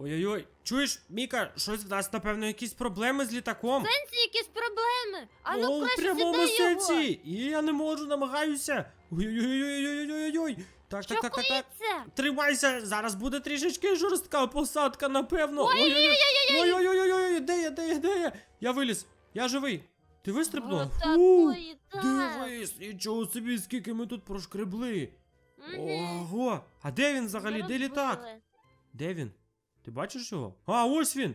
Ой-ой-ой, чуєш, Міка, щось в нас, напевно, якісь проблеми з літаком. Сенсі якісь проблеми. А ну О, в краще прямому сідай його. сенсі! І я не можу, намагаюся. Ой-ой-ой-ой-ой-ой-ой. Так, Що так, так, так, так. коїться? Тримайся, зараз буде трішечки жорстка посадка, напевно. Ой-ой-ой-ой-ой. Ой-ой-ой-ой, де я, де я, де я? Я виліз, я живий. Ти вистрибнув? Фу, так. Дивись, нічого собі, скільки ми тут прошкребли. Мгм. Ого, а де він взагалі? Де літак? Де він? Ти бачиш його? А, ось він!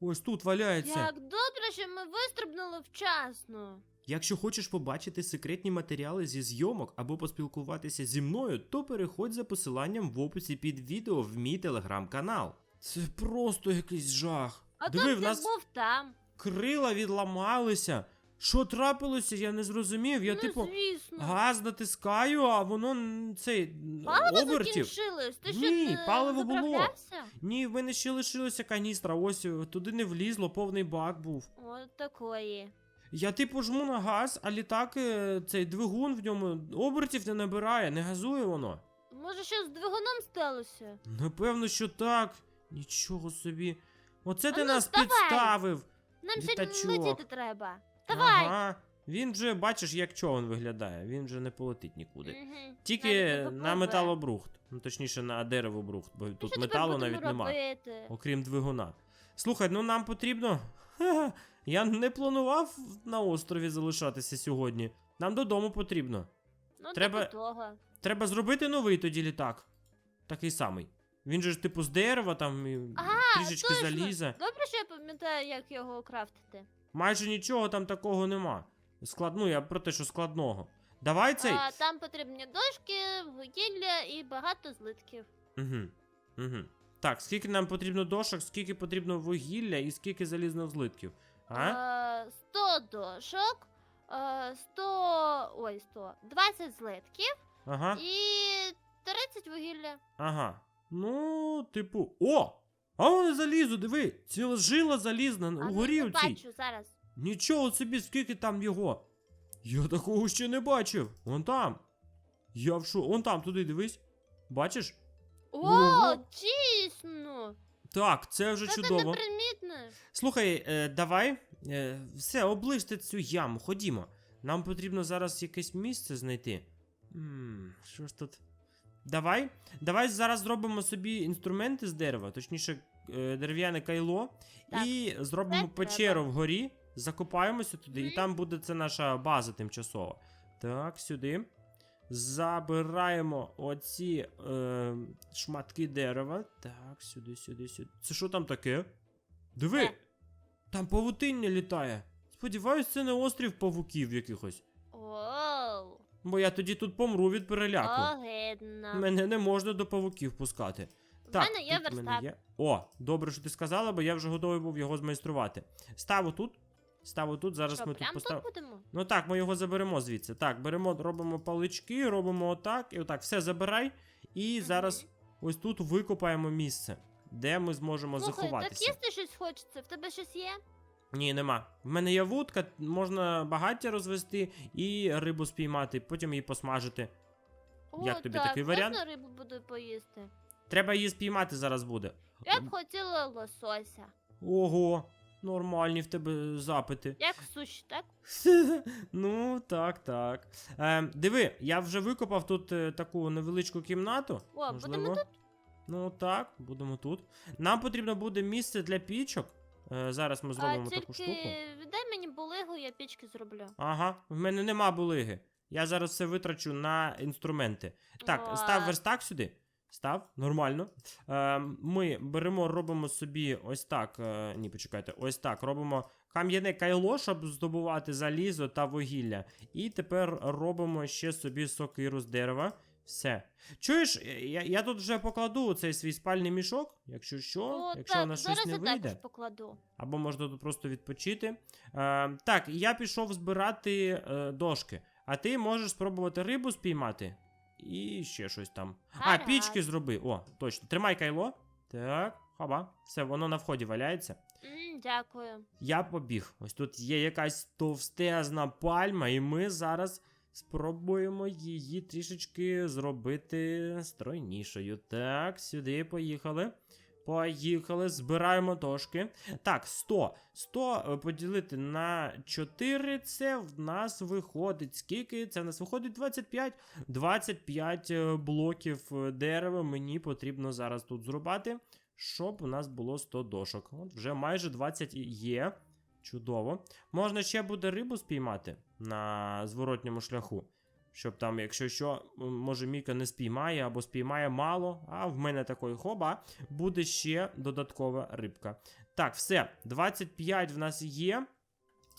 Ось тут валяється. Як добре, що ми вистрибнули вчасно. Якщо хочеш побачити секретні матеріали зі зйомок або поспілкуватися зі мною, то переходь за посиланням в описі під відео в мій телеграм-канал. Це просто якийсь жах. А Диви, то в нас був там. крила відламалися. Що трапилося, я не зрозумів. Я, ну, типу, звісно. газ натискаю, а воно м, цей Паливо обертів. закінчилось. Ти що, Ні, не паливо було. заправлявся? Ні, в мене ще лишилася каністра. Ось е, туди не влізло, повний бак був. От такої. Я типу жму на газ, а літак, е, цей двигун в ньому обертів не набирає, не газує воно. Може, що з двигуном сталося? Напевно, що так. Нічого собі. Оце ти А ну, нас вставай! підставив. Нам ще Літачок. летіти треба. Давай. Ага. Він вже, бачиш, як човен виглядає. Він вже не полетить нікуди. Мгм. Тільки Навіть на металобрухт. Ну точніше на деревобрухт, бо тут що металу тепер навіть будемо нема. робити? Окрім двигуна. Слухай, ну нам потрібно. Ха-ха, Я не планував на острові залишатися сьогодні. Нам додому потрібно. Ну, треба- типу того. Треба зробити новий тоді літак. Такий самий. Він же ж типу з дерева там і Ага, трішечки точно. заліза. Добре, що я пам'ятаю, як його крафтити. Майже нічого там такого нема. Склад... Ну, я про те, що складного. Давай цей. А, там потрібні дошки, вугілля і багато злитків. Угу. Угу. Так, скільки нам потрібно дошок, скільки потрібно вугілля і скільки залізних злитків. А? Е, 100 дошок, е, 100... Ой, 100. 20 злитків Ага. і 30 вугілля. Ага. Ну, типу. О! А воно залізо, диви! Ціла жила залізна у ну, горі оцій. бачу зараз. Нічого собі, скільки там його. Я такого ще не бачив. Вон там. Я в шо. Вон там, туди дивись. Бачиш? О, Ого. дійсно! Так, це вже Це чудово. непримітно. Слухай, е, давай. Е, все, оближте цю яму, ходімо. Нам потрібно зараз якесь місце знайти. Ммм, що ж тут? Давай. Давай зараз зробимо собі інструменти з дерева, точніше, е, дерев'яне кайло, Так, і зробимо це печеру треба. вгорі, закопаємося туди, і там буде це наша база тимчасова. Так, сюди. Забираємо оці е, шматки дерева. Так, сюди, сюди, сюди. Це що там таке? Диви! Там павутиння літає. Сподіваюсь, це не острів павуків якихось. Бо я тоді тут помру від переляку. огидно. Мене не можна до павуків пускати. В Так, мене є тут в мене є. О, добре, що ти сказала, бо я вже готовий був його змайструвати. Став отут. Став отут, зараз Що, ми тут прям поставимо. тут будемо? Ну так, ми його заберемо звідси. Так, беремо, робимо палички, робимо отак, і отак, все забирай. І зараз ось тут викопаємо місце, де ми зможемо Слухай, так заховатися. їсти щось хочеться. В тебе щось є? Ні, нема. В мене є вудка, можна багаття розвести і рибу спіймати, потім її посмажити. О, Як тобі так, такий варіант? Можна рибу буду поїсти. Треба її спіймати зараз буде. Я б хотіла лосося. Ого, нормальні в тебе запити. Як суші, так? ну, так, так. Е, диви, я вже викопав тут е, таку невеличку кімнату. О, Можливо. будемо тут? Ну так, будемо тут. Нам потрібно буде місце для пічок. Е, зараз ми зробимо а, таку тільки штуку. віддай мені булигу, я пічки зроблю. Ага, в мене нема булиги. Я зараз все витрачу на інструменти. Так, О. став верстак сюди. Став, нормально. Е, ми беремо, робимо собі ось так. Е, ні, почекайте, ось так. Робимо кам'яне кайло, щоб здобувати залізо та вугілля. І тепер робимо ще собі сокиру з дерева. Все. Чуєш, я, я тут вже покладу цей свій спальний мішок, якщо що, О, якщо у так, зараз щось не я вийде. також покладу. Або можна тут просто відпочити. Е, так, я пішов збирати е, дошки. А ти можеш спробувати рибу спіймати. І ще щось там. А, Гаразд. пічки зроби. О, точно. Тримай кайло. Так, хаба. Все, воно на вході валяється. Дякую. Я побіг. Ось тут є якась товстезна пальма, і ми зараз спробуємо її трішечки зробити стройнішою. Так, сюди поїхали. Поїхали, збираємо дошки. Так, 100. 100 е, поділити на 4, це в нас виходить. Скільки? Це в нас виходить 25. 25 е, блоків е, дерева мені потрібно зараз тут зрубати, щоб у нас було 100 дошок. От вже майже 20 є. Чудово. Можна ще буде рибу спіймати на зворотньому шляху. Щоб там, якщо що, може Міка не спіймає або спіймає мало, а в мене такої хоба буде ще додаткова рибка. Так, все, 25 в нас є.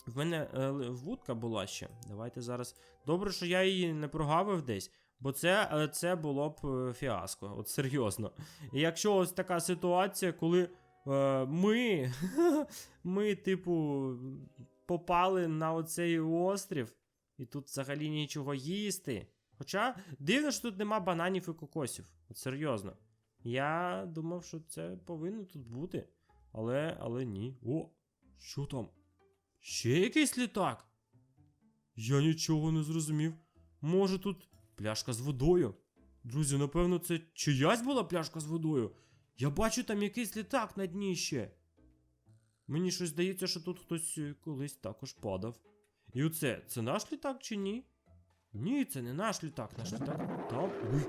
В мене е, вудка була ще. Давайте зараз. Добре, що я її не прогавив десь, бо це, е, це було б е, фіаско. От серйозно. І якщо ось така ситуація, коли е, ми, ми, типу, попали на оцей острів, і тут взагалі нічого їсти. Хоча дивно, що тут нема бананів і кокосів. От серйозно. Я думав, що це повинно тут бути. Але, але ні. О, що там? Ще якийсь літак? Я нічого не зрозумів. Може тут пляшка з водою? Друзі, напевно, це чиясь була пляшка з водою. Я бачу там якийсь літак на дні ще. Мені щось здається, що тут хтось е, колись також падав. І оце, це наш літак чи ні? Ні, це не наш літак, наш літак там. Ой,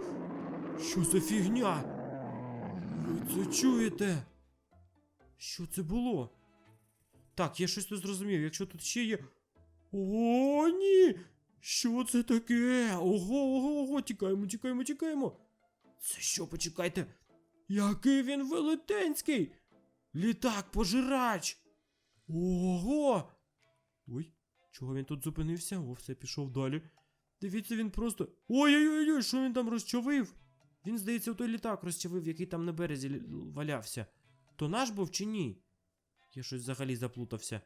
що за фігня? Ви це чуєте? Що це було? Так, я щось не зрозумів. Якщо тут ще є. О, ні! Що це таке? Ого, ого, ого, тікаємо, тікаємо, тікаємо. Це що, почекайте? Який він велетенський! Літак пожирач! Ого! Ой, чого він тут зупинився? О, все пішов далі. Дивіться, він просто. Ой-ой-ой, що він там розчавив? Він, здається, той літак розчавив, який там на березі валявся. То наш був чи ні? Я щось взагалі заплутався.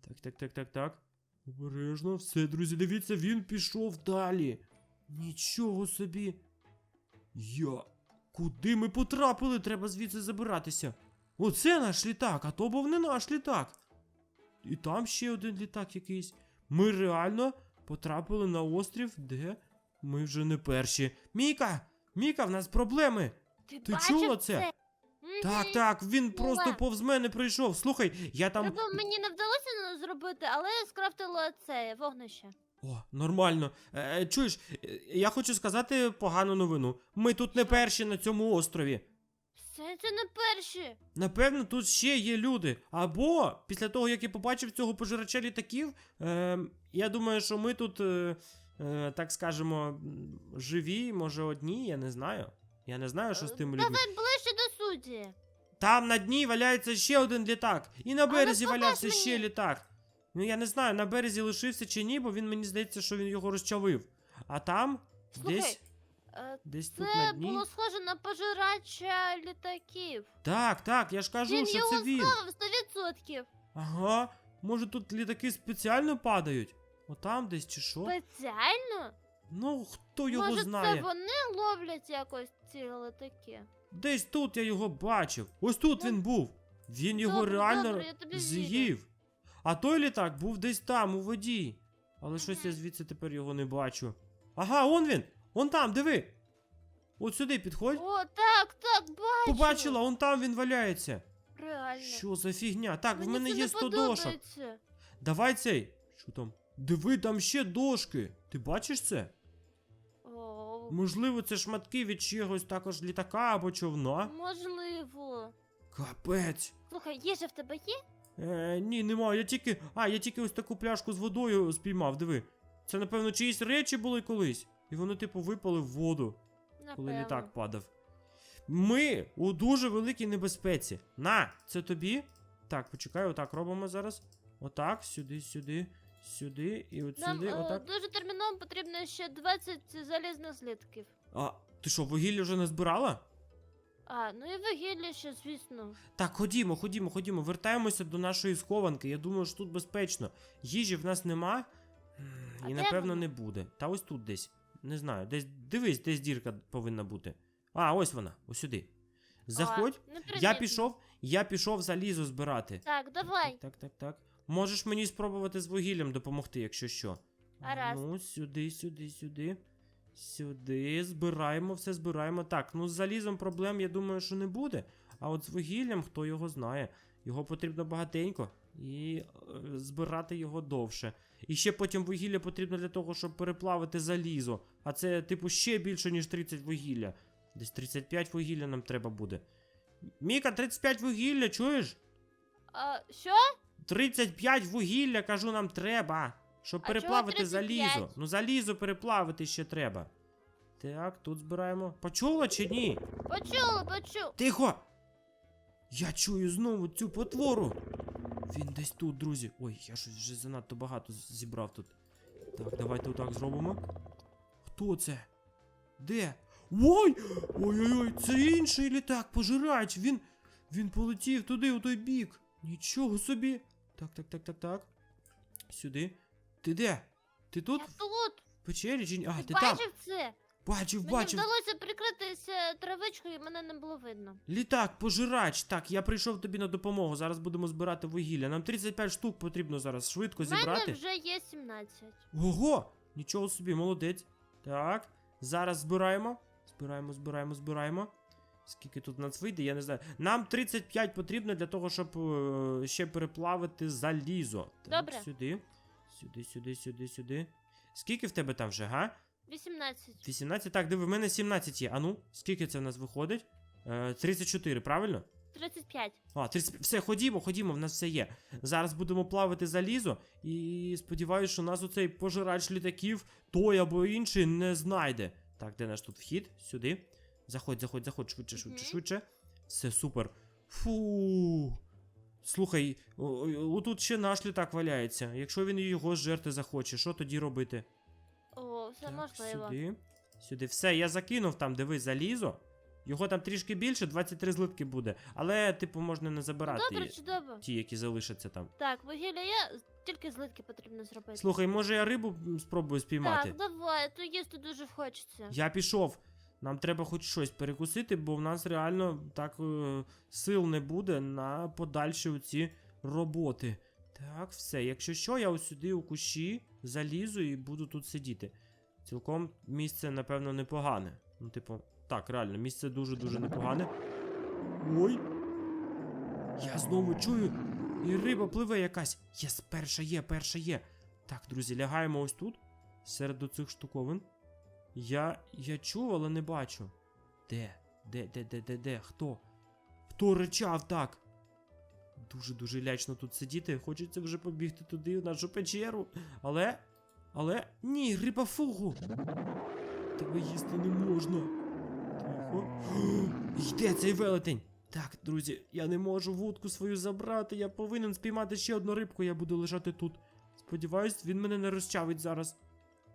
Так, так, так, так, так. Обережно, все, друзі, дивіться, він пішов далі. Нічого собі. Я. Куди ми потрапили? Треба звідси забиратися. Оце наш літак, а то був не наш літак. І там ще один літак якийсь. Ми реально потрапили на острів, де ми вже не перші. Міка! Міка, в нас проблеми! Ти, Ти чула це? Мгм. Так, так, він просто повз мене прийшов. Слухай, я там. Треба мені не вдалося зробити, але я скрафтила це вогнище. О, нормально. Е, чуєш, е, я хочу сказати погану новину. Ми тут не перші на цьому острові. Все це не перші. Напевно, тут ще є люди. Або після того, як я побачив цього пожирача літаків, е, я думаю, що ми тут, е, е, так скажемо, живі, може, одні, я не знаю. Я не знаю, що з тими людьми. Давай ближче до суті. Там на дні валяється ще один літак. І на березі покаж валявся мені. ще літак. Ну я не знаю, на березі лишився чи ні, бо він мені здається, що він його розчавив. А там, Слухай, десь, Е, десь тут на Це дні. було схоже на пожирача літаків. Так, так, я ж кажу, Він що його це він. схавав 100%. Ага, може тут літаки спеціально падають? Отам десь чи що? Спеціально? Ну, хто його Може, знає? це вони ловлять якось ці літаки? Десь тут я його бачив. Ось тут Ну, він був. Він його добре, реально добре, я тобі з'їв. А той літак був десь там, у воді. Але щось я звідси тепер його не бачу. Ага, он він! Он там, диви! От сюди підходь. О, так, так, бачу. Побачила, он там він валяється. Реально. Що за фігня? Так, Мені в мене це є не 100 дошок. подобається. Давай цей. Що там? Диви, там ще дошки. Ти бачиш це? О, Можливо, це шматки від чогось також літака або човна. можливо. Капець. Слухай, їжа в тебе є? Е, ні, нема. Я тільки. А, я тільки ось таку пляшку з водою спіймав, диви. Це, напевно, чиїсь речі були колись. І вони, типу, випали в воду, коли літак падав. Ми у дуже великій небезпеці. На, це тобі. Так, почекай, отак робимо зараз. Отак, сюди, сюди, сюди і от Нам сюди, е, отак. дуже терміново потрібно ще 20 залізних слідків. А, ти що, вугілля вже не збирала? А, ну і вугілля ще, звісно. Так, ходімо, ходімо, ходімо. Вертаємося до нашої схованки. Я думаю, що тут безпечно. Їжі в нас нема. М, А І де напевно вона? не буде. Та ось тут десь. Не знаю. Десь дивись, десь дірка повинна бути. А, ось вона, ось сюди. Заходь. А, не я пішов, я пішов залізо збирати. Так, давай. Так, так, так. Можеш мені спробувати з вугіллям допомогти, якщо що. Гаразд. Ну, сюди, сюди, сюди. Сюди. Збираємо, все збираємо. Так, ну з залізом проблем, я думаю, що не буде. А от з вугіллям, хто його знає, його потрібно багатенько і е, збирати його довше. І ще потім вугілля потрібно для того, щоб переплавити залізо. А це, типу, ще більше, ніж 30 вугілля. Десь 35 вугілля нам треба буде. Міка, 35 вугілля, чуєш? А, що? 35 вугілля, кажу, нам треба. Щоб А чого переплавити 35? залізо. Ну, залізо переплавити ще треба. Так, тут збираємо. Почула чи ні? Почула, почула. Тихо! Я чую знову цю потвору. Він десь тут, друзі. Ой, я щось вже занадто багато зібрав тут. Так, давайте отак зробимо. Хто це? Де? Ой! Ой-ой-ой, це інший літак, пожирач. Він. Він полетів туди, у той бік. Нічого собі. Так, так, так, так, так. Сюди. Ти де? Ти тут? Я тут. В печері чи ні? А, Ти ти там. бачив це? Бачив, бачив. Мені вдалося прикритися травичкою, і мене не було видно. Літак, пожирач. Так, я прийшов тобі на допомогу. Зараз будемо збирати вугілля. Нам 35 штук потрібно зараз швидко зібрати. У мене вже є 17. Ого! Нічого собі, молодець. Так, зараз збираємо. Збираємо, збираємо, збираємо. Скільки тут нас вийде, я не знаю. Нам 35 потрібно для того, щоб е, ще переплавити залізо. Так, Добре. Сюди. Сюди, сюди, сюди, сюди. Скільки в тебе там вже, га? 18. 18? Так, диви, в мене 17 є. А ну, скільки це в нас виходить? Е, 34, правильно? 35. А, 30... все, ходімо, ходімо, в нас все є. Зараз будемо плавити залізо, і сподіваюся, що нас оцей пожирач літаків, той або інший, не знайде. Так, де наш тут вхід? Сюди. Заходь, заходь, заходь, швидше, швидше, Мгм. швидше. Все, супер. Фу. Слухай, о- о- отут ще наш літак валяється. Якщо він його зжерти захоче, що тоді робити? Все Так, можливо. Сюди. Сюди. Все, я закинув там, диви, залізо. Його там трішки більше, 23 злитки буде. Але, типу, можна не забирати Добре, чудово. ті, які залишаться там. Так, вугілля є, тільки злитки потрібно зробити. Слухай, може я рибу спробую спіймати? Так, давай, то їсти дуже хочеться. Я пішов. Нам треба хоч щось перекусити, бо в нас реально так е, сил не буде на подальші ці роботи. Так, все. Якщо що, я ось сюди у кущі залізу і буду тут сидіти. Цілком місце, напевно, непогане. Ну, типу, так, реально, місце дуже-дуже непогане. Ой. Я знову чую. І риба пливе якась. Єс, перша є, перша є. Так, друзі, лягаємо ось тут, серед оцих штуковин. Я. я чув, але не бачу. Де? Де, де, де, де, де? Хто? Хто ричав так? Дуже-дуже лячно тут сидіти. Хочеться вже побігти туди, в нашу печеру. Але. Але. Ні, риба фугу. Тебе їсти не можна. Тихо. Йде цей велетень. Так, друзі, я не можу вудку свою забрати. Я повинен спіймати ще одну рибку, я буду лежати тут. Сподіваюсь, він мене не розчавить зараз.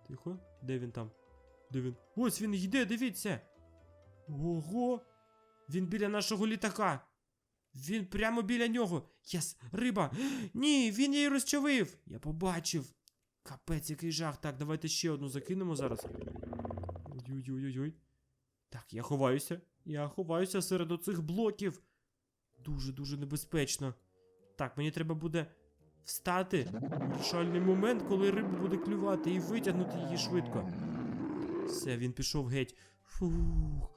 Тихо, де він там? Де він? Ось він йде, дивіться. Ого! Він біля нашого літака. Він прямо біля нього. Єс, риба. Ні, він її розчавив. Я побачив. Капець, який жах. Так, давайте ще одну закинемо зараз. Ой-ой-ой-ой. Так, я ховаюся. Я ховаюся серед оцих блоків. Дуже-дуже небезпечно. Так, мені треба буде встати. Вирішальний момент, коли риба буде клювати і витягнути її швидко. Все, він пішов геть. Фух.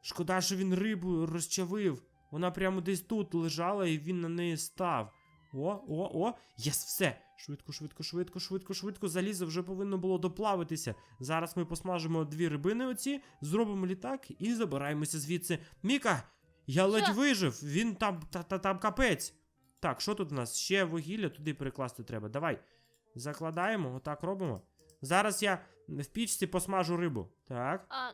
Шкода, що він рибу розчавив. Вона прямо десь тут лежала, і він на неї став. О, о, о, єс, все. Швидко, швидко, швидко, швидко, швидко. Залізо вже повинно було доплавитися. Зараз ми посмажимо дві рибини оці, зробимо літак і забираємося звідси. Міка, я ледь вижив, він там, та, та, там капець. Так, що тут у нас? Ще вугілля туди перекласти треба. Давай. Закладаємо, отак робимо. Зараз я в пічці посмажу рибу. Так. А,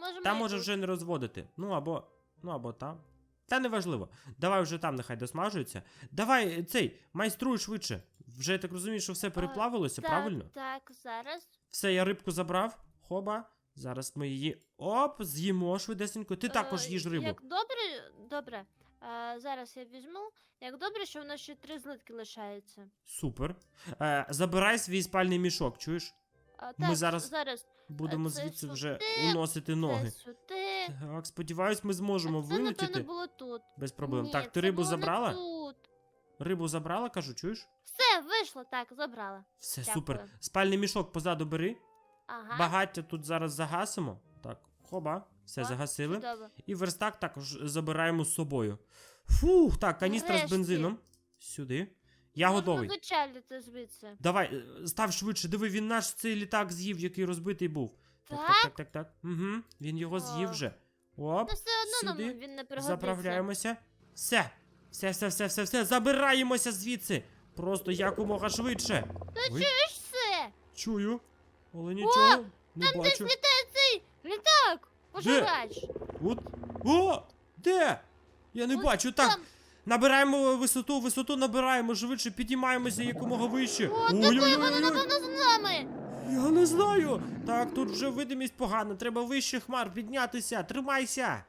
може, Там може вже не розводити. Ну або. Ну або там. Та неважливо. Давай вже там нехай досмажується. Давай цей, майструй швидше. Вже я так розумію, що все переплавилося, так, правильно? Так, зараз. Все, я рибку забрав. Хоба. Зараз ми її. Оп, з'їмо швидесенько. Ти також Е, їж рибу. Як добре, добре. А, зараз я візьму. Як добре, що в нас ще три злитки лишаються. Супер. Е, забирай свій спальний мішок, чуєш? А, Ми зараз зараз Будемо це звідси вже сюди, уносити це ноги. сюди. Так, сподіваюсь, ми зможемо це, вилетіти напевно, було тут. без проблем. Ні, так, ти це рибу було не забрала? Тут. Рибу забрала, кажу, чуєш? Все, вийшло, так, забрала. Все, Дякую. супер. Спальний мішок позаду бери. Ага. Багаття тут зараз загасимо. Так, хоба. Все, О, загасили. Чудово. І верстак також забираємо з собою. Фух, так, каністра з Нарешті. бензином. Сюди. Я готовий. вичалити звідси. Давай, е, став швидше, диви, він наш цей літак з'їв, який розбитий був. Так, так, Так? так, так. Угу, він його з'їв вже. Оп, Ну все одно сюди. нам він не пригодиться. заправляємося. Все. Все, все, все, все, все. Забираємося звідси. Просто якомога швидше. Та Ой. чуєш все? Чую. Але нічого не Там десь бачу. літає цей літак! Пожирач! От. О! Де? Я не Ось бачу. Так, там. Набираємо висоту, висоту набираємо швидше, підіймаємося якомога вище. О, такої Ой-ой-ой-ой. напевно, з нами! Я не знаю. Так, тут вже видимість погана. Треба вище хмар піднятися. Тримайся.